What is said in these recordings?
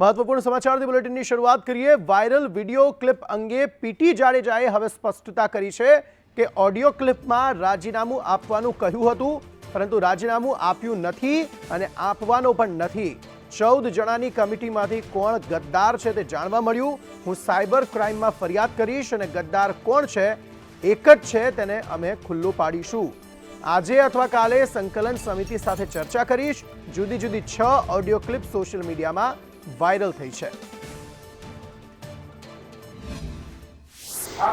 મહત્વપૂર્ણ સમાચારથી બુલેટિનની શરૂઆત કરીએ. વાયરલ વીડિયો ક્લિપ અંગે પીટી જાડેજાએ હવે સ્પષ્ટતા કરી છે કે ઓડિયો ક્લિપમાં રાજીનામું આપવાનું કહ્યું હતું, પરંતુ રાજીનામું આપ્યું નથી અને આપવાનો પણ નથી. ચૌદ જણાની કમિટીમાંથી કોણ ગદ્દાર છે તે જાણવા મળ્યું. હું સાયબર ક્રાઇમમાં ફરિયાદ કરીશ અને ગદ્દાર કોણ છે, એક જ છે તેને અમે ખુલ્લું પાડીશું. આજે અથવા કાલે સંકલન સમિતિ સાથે ચર્ચા કરીશ. જુદી જુદી છ ઓડિયો ક્લિપ સોશિયલ મીડિયામાં વાયરલ થઈ છે.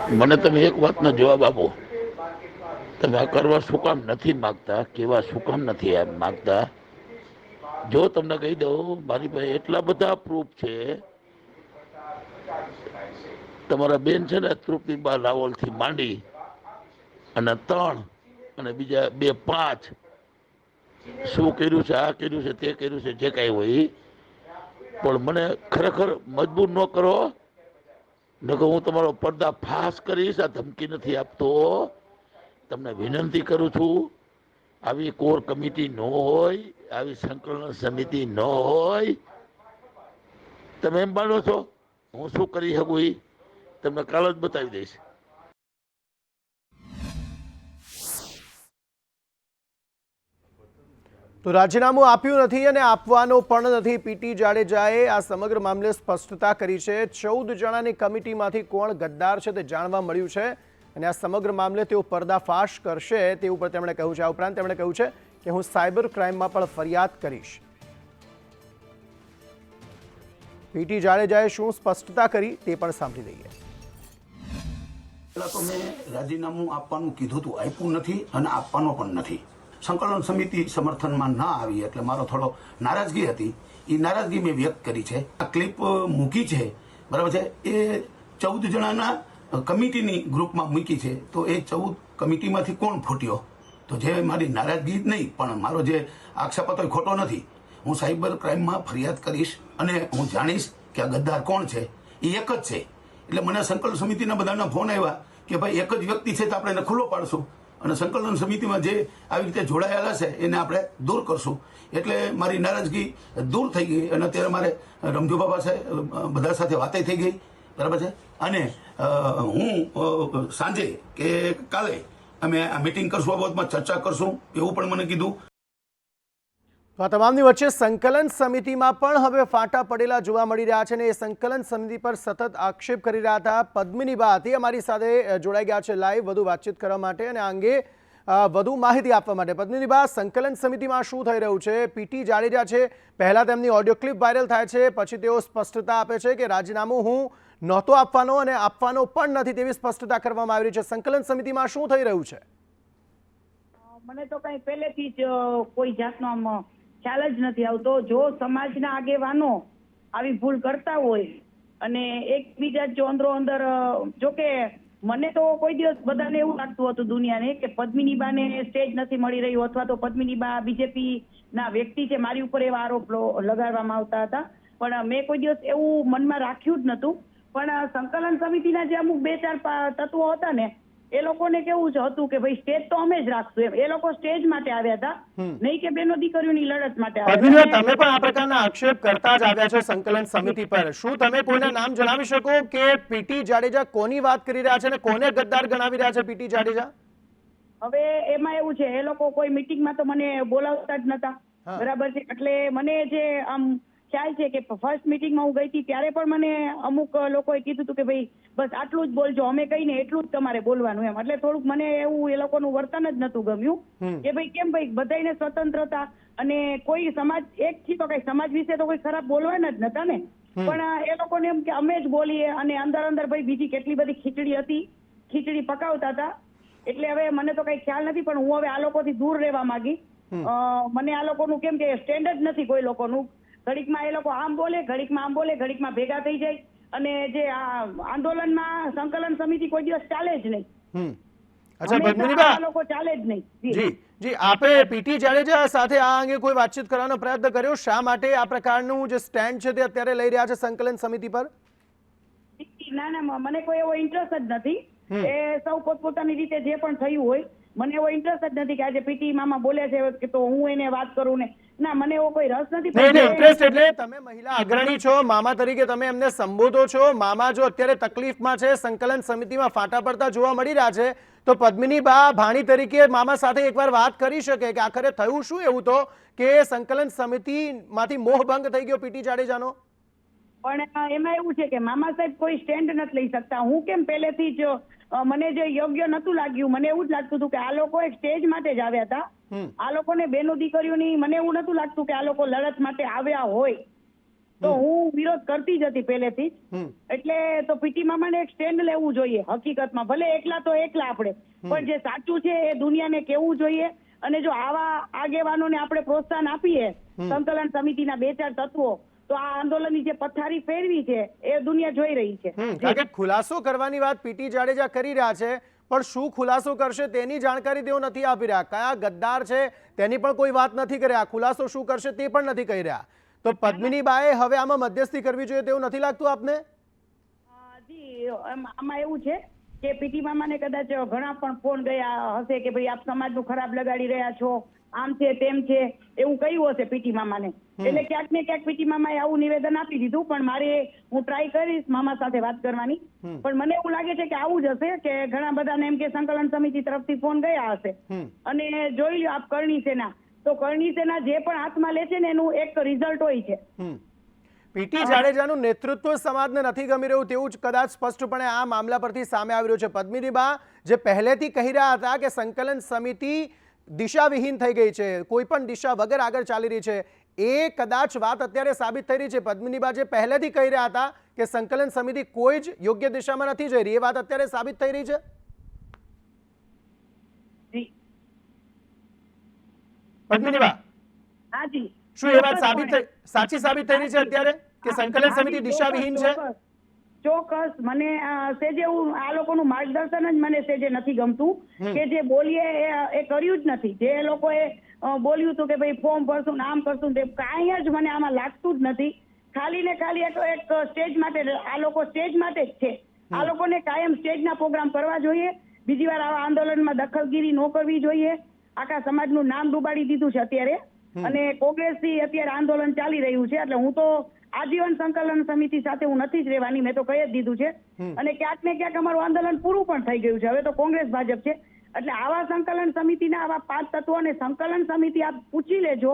મને તમે એક વાતનો જવાબ આપો. તમે આ કરવા શું કામ નથી માગતા? કેવા શું કામ નથી માગતા? જો તમને કહી દઉં, મારી પાસે એટલા બધા પ્રૂફ છે. તમારા બેન છે ને તૃપ્તિબા રાવલથી માંડી અને ત્રણ અને બીજા બે પાંચ. શું કર્યું છે, આ કર્યું છે, તે કર્યું છે, જે કાંઈ હોય. પણ મને ખરેખર મજબૂર ન કરો. નકર હું તમારો પડદા ફાસ કરીશ, આ ધમકી નથી આપતો. તમને વિનંતી કરું છું, આવી કોર કમિટી ન હોય, આવી સંકલન સમિતિ ન હોય. તમે એમ માનો છો? હું શું કરી શકું એ તમને કાલ જ બતાવી દઈશ. તો રાજીનામું આપ્યું નથી અને આપવાનો પણ નથી. પીટી જાડેજાએ આ સમગ્ર મામલે સ્પષ્ટતા કરી છે. ચૌદ જણાની કમિટીમાંથી કોણ ગદ્દાર છે તે જાણવા મળ્યું છે અને આ સમગ્ર મામલે તેઓ પર્દાફાશ કરશે તે ઉપર તેમણે કહ્યું છે. આ ઉપરાંત તેમણે કહ્યું છે કે હું સાયબર ક્રાઇમમાં પણ ફરિયાદ કરીશ. પીટી જાડેજાએ શું સ્પષ્ટતા કરી તે પણ સાંભળી લઈએ. પહેલાં તો મેં રાજીનામું આપવાનું કીધું હતું. આપ્યું નથી અને આપવાનો પણ નથી. સંકલન સમિતિ સમર્થનમાં ના આવી એટલે મારો થોડો નારાજગી હતી. એ નારાજગી મેં વ્યક્ત કરી છે. આ ક્લિપ મૂકી છે, બરાબર છે? એ ચૌદ જણાના કમિટીની ગ્રુપમાં મૂકી છે. તો એ ચૌદ કમિટીમાંથી કોણ ફૂટ્યો? તો જે મારી નારાજગી નહીં, પણ મારો જે આક્ષેપ હતો એ ખોટો નથી. હું સાયબર ક્રાઇમમાં ફરિયાદ કરીશ અને હું જાણીશ કે આ ગદ્દાર કોણ છે. એ એક જ છે. એટલે મને સંકલન સમિતિના બધાના ફોન આવ્યા કે ભાઈ એક જ વ્યક્તિ છે તો આપણે એને ખુલ્લો પાડશું. અને સંકલન સમિતિમાં જે આવી રીતે જોડાયેલા છે, એને આપણે દૂર કરશું. એટલે મારી નારાજગી દૂર થઈ ગઈ અને અત્યારે મારે રમજુ બાબા સાહેબ બધા સાથે વાતે થઈ ગઈ. બરાબર છે? અને હું સાંજે કે કાલે અમે આ મિટિંગ કરશું, આ બાબતમાં ચર્ચા કરશું, એવું પણ મને કીધું. તો આ તમામની વચ્ચે સંકલન સમિતિમાં પણ હવે ફાટા પડેલા જોવા મળી રહ્યા છે અને એ સંકલન સમિતિ પર સતત આક્ષેપ કરી રહ્યા હતા. પદ્મિની બા હતી અમારી સાથે જોડાઈ ગયા છે લાઈવ, વધુ વાતચીત કરવા માટે અને આ અંગે વધુ માહિતી આપવા માટે. પદ્મિની બા, સંકલન સમિતિમાં શું થઈ રહ્યું છે? પીટી જાડેજા છે. પહેલાં તેમની ઓડિયો ક્લિપ વાયરલ થાય છે. પછી તેઓ સ્પષ્ટતા આપે છે કે રાજીનામું હું નહોતો આપવાનો અને આપવાનો પણ નથી તેવી સ્પષ્ટતા કરવામાં આવી રહી છે. સંકલન સમિતિમાં શું થઈ રહ્યું છે? મને તો કઈ પહેલેથી જ કોઈ જાતનો ખ્યાલ જ નથી આવતો. જો સમાજના આગેવાનો આવી ભૂલ કરતા હોય અને એકબીજા જો અંદરો અંદર જો કે મને તો કોઈ દિવસ બધાને એવું લાગતું હતું દુનિયાને કે પદ્મિની બાને સ્ટેજ નથી મળી રહ્યું અથવા તો પદ્મિની બા બીજેપી ના વ્યક્તિ છે, મારી ઉપર એવા આરોપ લગાડવામાં આવતા હતા. પણ મેં કોઈ દિવસ એવું મનમાં રાખ્યું જ નતું પણ સંકલન સમિતિના જે અમુક બે ચાર તત્વો હતા ને એ લોકોને કેવું છે હતું કે ભાઈ સ્ટેજ તો અમે જ રાખશું એમ. એ લોકો સ્ટેજ માટે આવ્યા હતા. નહીં કે બેનો દીકરીઓની લડત માટે આવ્યા તમે પણ આ પ્રકારના આક્ષેપ કરતા જ આવ્યા છે સંકલન સમિતિ પર. શું તમે કોઈના નામ જણાવી શકો કે પીટી જાડેજા કોની વાત કરી રહ્યા છે અને કોને ગદ્દાર ગણાવી રહ્યા છે પીટી જાડેજા? હવે એમાં એવું છે એ લોકો કોઈ મિટિંગમાં તો મને બોલાવતા જ નતા. બરાબર છે. એટલે મને જે આમ ખ્યાલ છે કે ફર્સ્ટ મિટિંગમાં હું ગઈ હતી ત્યારે પણ મને અમુક લોકોએ કીધું હતું કે ભાઈ બસ આટલું જ બોલજો અમે કહીને એટલું જ તમારે બોલવાનું એમ. એટલે થોડુંક મને એવું એ લોકોનું વર્તન જ નતું ગમ્યું કે ભાઈ કેમ ભાઈ બધાને સ્વતંત્રતા અને કોઈ સમાજ એક થી તો કઈ સમાજ વિશે તો કોઈ ખરાબ બોલવાના જ નતા ને. પણ એ લોકોને એમ કે અમે જ બોલીએ અને અંદર અંદર ભાઈ બીજી કેટલી બધી ખીચડી હતી ખીચડી પકાવતા હતા. એટલે હવે મને તો કઈ ખ્યાલ નથી પણ હું હવે આ લોકોથી દૂર રહેવા માંગી. મને આ લોકોનું કેમ કે સ્ટેન્ડ જ નથી કોઈ લોકોનું. ઘડીકમાં એ લોકો આમ બોલે ઘડીકમાં આમ બોલે ઘડીકમાં ભેગા થઈ જાય. અને જે આ આંદોલનમાં સંકલન સમિતિ કોઈ દિવસ ચાલે જ નહીં. અચ્છા હંમેશા પદ્મિની બા આ લોકો ચાલે જ નહીં. જી. જી જી આપે પીટી જાડેજા સાથે આ અંગે કોઈ વાતચીત કરવાનો પ્રયત્ન કર્યો? શા માટે આ પ્રકારનું જે સ્ટેન્ડ છે તે અત્યારે લઈ રહ્યા છે સંકલન સમિતિ પર? ના ના મને કોઈ એવો ઇન્ટરેસ્ટ જ નથી. એ સૌ પોતપોતાની રીતે જે પણ થયું હોય મને એવો ઇન્ટરેસ્ટ જ નથી કે આજે પીટી મામા બોલે છે કે તો હું એને વાત કરું ને. ના મને એવો કોઈ રસ નથી ઇન્ટરેસ્ટ એટલે તમે મહિલા અગ્રણી છો મામા તરીકે તમે એમને સંબોધો છો. મામા જો અત્યારે તકલીફમાં છે સંકલન સમિતિમાં ફાટા પડતા જોવા મળી રહ્યા છે તો પદ્મિની બા ભાણી તરીકે મામા સાથે એકવાર વાત કરી શકે કે આખરે થયું શું એવું તો? કે સંકલન સમિતિમાંથી મોહભંગ થઈ ગયો પીટી જાડેજાનો? પણ એમાં એવું છે કે મામા સાહેબ કોઈ સ્ટેન્ડ નથી લઈ શકતા. હું કેમ પહેલેથી જ મને જે યોગ્ય નતું લાગ્યું મને એવું જ લાગતું હતું કે આ લોકો એક સ્ટેજ માટે જ આવ્યા હતા. આ લોકોને બેનો દીકરીઓની મને એવું નતું લાગતું કે આ લોકો લડત માટે આવ્યા હોય. તો હું વિરોધ કરતી જ હતી પહેલેથી જ. એટલે તો પીટી મામાને એક સ્ટેન્ડ લેવું જોઈએ હકીકતમાં. ભલે એકલા તો એકલા આપણે. પણ જે સાચું છે એ દુનિયાને કેવું જોઈએ અને જો આવા આગેવાનોને આપણે પ્રોત્સાહન આપીએ સંકલન સમિતિના બે ચાર તત્વો તો આ આંદોલનની જે પથારી ફેરવી છે એ દુનિયા જોઈ રહી છે. ખુલાસો કરવાની વાત પીટી જાડેજા કરી રહ્યા છે પણ શું ખુલાસો કરશે તેની જાણકારી તેઓ નથી આપી રહ્યા. કયા ગદ્દાર છે તેની પણ કોઈ વાત નથી કરી રહ્યા. ખુલાસો શું કરશે તે પણ નથી કહી રહ્યા. તો પદ્મિની બાએ હવે આમાં મધ્યસ્થી કરવી જોઈએ તેવું નથી લાગતું આપને? જી આમાં એવું છે કે પીટી મામાને કદાચ ઘણા પણ ફોન ગયા હશે કે ભાઈ આપ સમાજનું ખરાબ લગાડી રહ્યા છો આમ છે તેમ છે એવું કહ્યું હશે પીટી મામાને. એટલે ક્યાંક ને ક્યાંક પીટી મામાએ આવું નિવેદન આપી દીધું પણ મારે હું ટ્રાય કરીશ મામા સાથે વાત કરવાની. પણ મને એવું લાગે છે કે આવું જ હશે કે ઘણા બધાને એમ કે સંકલન સમિતિ તરફથી ફોન ગયા હશે. અને જોઈ લો આપ કરણી સેના. તો કરણી સેના જે પણ હાથમાં લે છે ને એનું એક રિઝલ્ટ હોય છે. પીટી જાડેજાનું નેતૃત્વ સમાજને નથી ગમી રહ્યું તેવું જ કદાચ સ્પષ્ટપણે આ મામલા પરથી સામે આવી રહ્યું છે. પદ્મિનીબા જે પહેલેથી કહી રહ્યા હતા કે સંકલન સમિતિ દિશાવિહીન થઈ ગઈ છે કોઈ પણ દિશા વગર આગળ ચાલી રહી છે એ કદાચ વાત અત્યારે સાબિત થઈ રહી છે. પદ્મિનીબા જે પહેલેથી કહી રહ્યા હતા કે સંકલન સમિતિ કોઈ જ યોગ્ય દિશામાં નથી જઈ રહી એ વાત અત્યારે સાબિત થઈ રહી છે? પદ્મિનીબા હાજી હા જી. શું એ વાત સાબિત સાચી સાબિત થઈ રહી છે અત્યારે? કે સંકલન સમિતિ દિશાવિહીન છે? ચોક્કસ, મને સેજે હું આ લોકોનું માર્ગદર્શન જ મને સેજે નથી ગમતું. કે જે બોલીએ એ કર્યું જ નથી. જે લોકોએ બોલ્યું હતું કે ભાઈ ફોર્મ ભરશું નામ કરશું તે કાંઈ જ મને આમાં લાગતું જ નથી. ખાલી ને ખાલી એક એક સ્ટેજ માટે આ લોકો સ્ટેજ માટે જ છે. આ લોકોને કાયમ સ્ટેજના પ્રોગ્રામ કરવા જોઈએ. બીજી વાર આવા આંદોલનમાં દખલગીરી ન કરવી જોઈએ. આખા સમાજનું નામ ડૂબાડી દીધું છે અત્યારે. અને કોંગ્રેસથી અત્યારે આંદોલન ચાલી રહ્યું છે એટલે હું તો આજીવન સંકલન સમિતિ સાથે હું નથી જ રહેવાની મેં તો કહી જ દીધું છે. અને ક્યાંક ને ક્યાંક અમારું આંદોલન પૂરું પણ થઈ ગયું છે. હવે તો કોંગ્રેસ ભાજપ છે. એટલે આવા સંકલન સમિતિના આવા પાંચ તત્વોને સંકલન સમિતિ આપ પૂછી લેજો.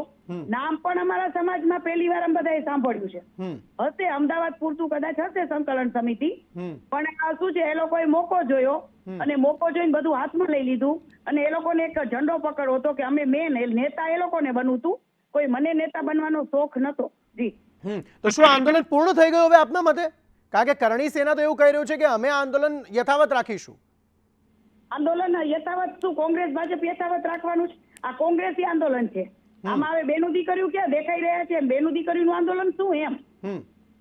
નામ પણ અમારા સમાજમાં પહેલી વાર અમે બધાએ સાંભળ્યું છે. હશે અમદાવાદ પૂરતું કદાચ હશે સંકલન સમિતિ. પણ આ શું છે એ લોકોએ મોકો જોયો અને મોકો જોઈને બધું હાથમાં લઈ લીધું. અને એ લોકોને એક ઝંડો પકડવો હતો કે અમે મેન નેતા એ લોકોને બનવું હતું કોઈ મને નેતા બનવાનો શોખ નતો. જી. તો શું આંદોલન પૂર્ણ થઈ ગયું હવે આપના મતે? કારણ કે કરણી સેના તો એવું કહી રહ્યું છે કે અમે આંદોલન યથાવત રાખીશું. આંદોલન યથાવત શું? કોંગ્રેસ ભાજપ યથાવત રાખવાનું છે? આ કોંગ્રેસી આંદોલન છે. આમાં હવે બેનું દીકરીઓ ક્યાં દેખાઈ રહ્યા છે? બેનું દીકરીનું આંદોલન શું એમ?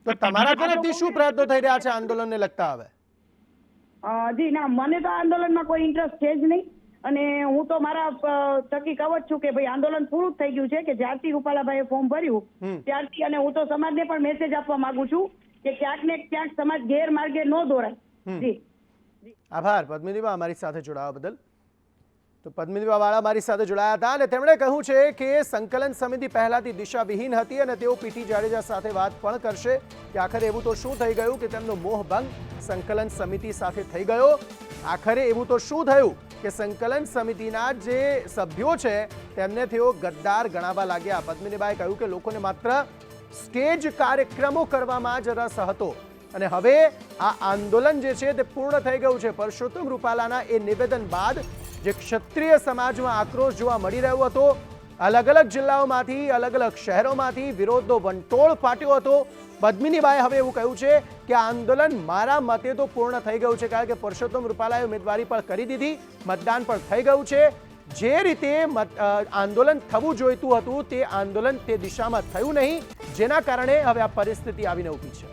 તો તમારા તરફથી શું પ્રયત્નો થઈ રહ્યા છે આંદોલનને લગતા હવે? જી ના મને તો આંદોલનમાં કોઈ ઇન્ટરેસ્ટ છે જ નહીં. અને હું તો મારા થકી જ છું કે ભાઈ આંદોલન પૂરું જ થઈ ગયું છે કે જ્યારથી રૂપાલાભાઈએ ફોર્મ ભર્યું. ત્યારથી અને હું તો સમાજને પણ મેસેજ આપવા માંગુ છું કે ક્યાંક ને ક્યાંક સમાજ ગેરમાર્ગે ન દોરાય. જી. આભાર. પદ્મિનીબા અમારી સાથે જોડાવા બદલ. તો પદ્મિનીબા વાળા મારી સાથે જોડાયા હતા અને તેમણે કહ્યું છે કે સંકલન સમિતિ પહેલાથી દિશાવિહીન હતી અને તેઓ પીટી જાડેજા સાથે વાત પણ કરશે. કે આખરે એવું તો શું થઈ ગયું કે તેમનો મોહભંગ સંકલન સમિતિ સાથે થઈ ગયો? આખરે એવું તો શું થયું કે સંકલન સમિતિના જે સભ્યો છે તેમને તેઓ ગદ્દાર ગણાવા લાગ્યા? પદ્મિનીબાએ કહ્યું કે લોકોને માત્ર સ્ટેજ કાર્યક્રમો કરવામાં જ રસ હતો અને હવે આ આંદોલન જે છે તે પૂર્ણ થઈ ગયું છે. પરસોત્તમ રૂપાલાના એ નિવેદન બાદ જે ક્ષત્રિય સમાજમાં આક્રોશ જોવા મળી રહ્યો હતો, અલગ અલગ જિલ્લાઓમાંથી, અલગ અલગ શહેરોમાંથી વિરોધનો વંટોળ ફાટ્યો હતો. પદ્મિનીબાએ હવે એવું કહ્યું છે કે આંદોલન મારા મતે તો પૂર્ણ થઈ ગયું છે, કારણ કે પરસોત્તમ રૂપાલાએ ઉમેદવારી પણ કરી દીધી, મતદાન પણ થઈ ગયું છે. જે રીતે આંદોલન થવું જોઈતું હતું, તે આંદોલન તે દિશામાં થયું નહીં, જેના કારણે હવે આ પરિસ્થિતિ આવીને ઊભી છે.